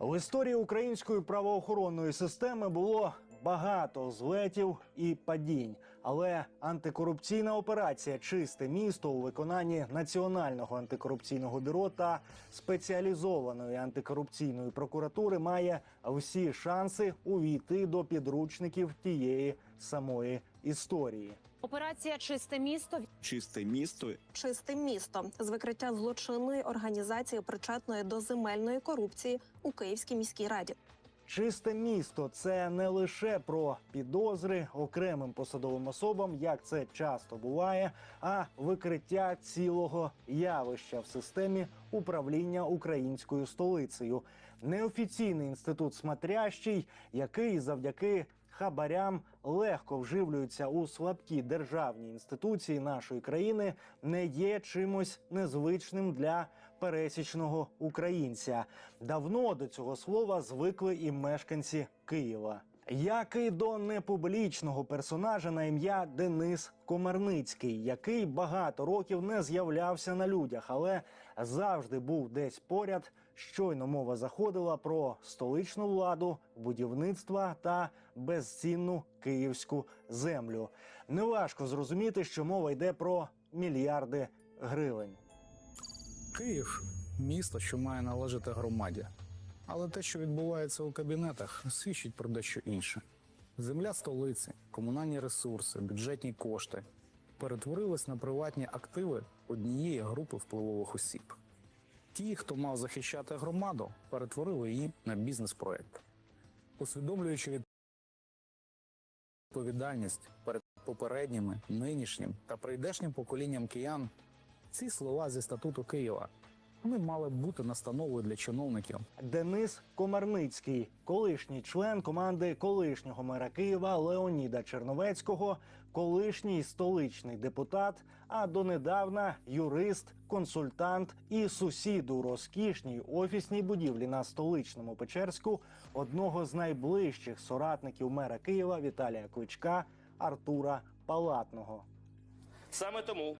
В історії української правоохоронної системи було багато злетів і падінь, але антикорупційна операція Чисте місто у виконанні Національного антикорупційного бюро та спеціалізованої антикорупційної прокуратури має всі шанси увійти до підручників тієї самої історії. Операція Чисте місто чисте місто Чисте місто з викриття злочинної організації, причетної до земельної корупції у Київській міській раді. Чисте місто це не лише про підозри окремим посадовим особам, як це часто буває, а викриття цілого явища в системі управління українською столицею. Неофіційний інститут смотрящий, який завдяки хабарям легко вживлюються у слабкі державні інституції нашої країни, не є чимось незвичним для пересічного українця. Давно до цього слова звикли і мешканці Києва. Як і до непублічного персонажа на ім'я Денис Комарницький, який багато років не з'являвся на людях, але завжди був десь поряд. Щойно мова заходила про столичну владу, будівництва та безцінну київську землю. Неважко зрозуміти, що мова йде про мільярди гривень. Київ місто, що має належати громаді. Але те, що відбувається у кабінетах, свідчить про дещо інше. Земля столиці, комунальні ресурси, бюджетні кошти перетворились на приватні активи однієї групи впливових осіб. Ті, хто мав захищати громаду, перетворили її на бізнес-проект, усвідомлюючи відповідальність перед попередніми, нинішнім та прийдешнім поколінням киян. Ці слова зі статуту Києва вони мали б бути настановою для чиновників, Денис Комарницький, колишній член команди колишнього мера Києва Леоніда Черновецького, колишній столичний депутат, а донедавна юрист, консультант і сусід у розкішній офісній будівлі на столичному Печерську одного з найближчих соратників мера Києва Віталія Кличка Артура Палатного. Саме тому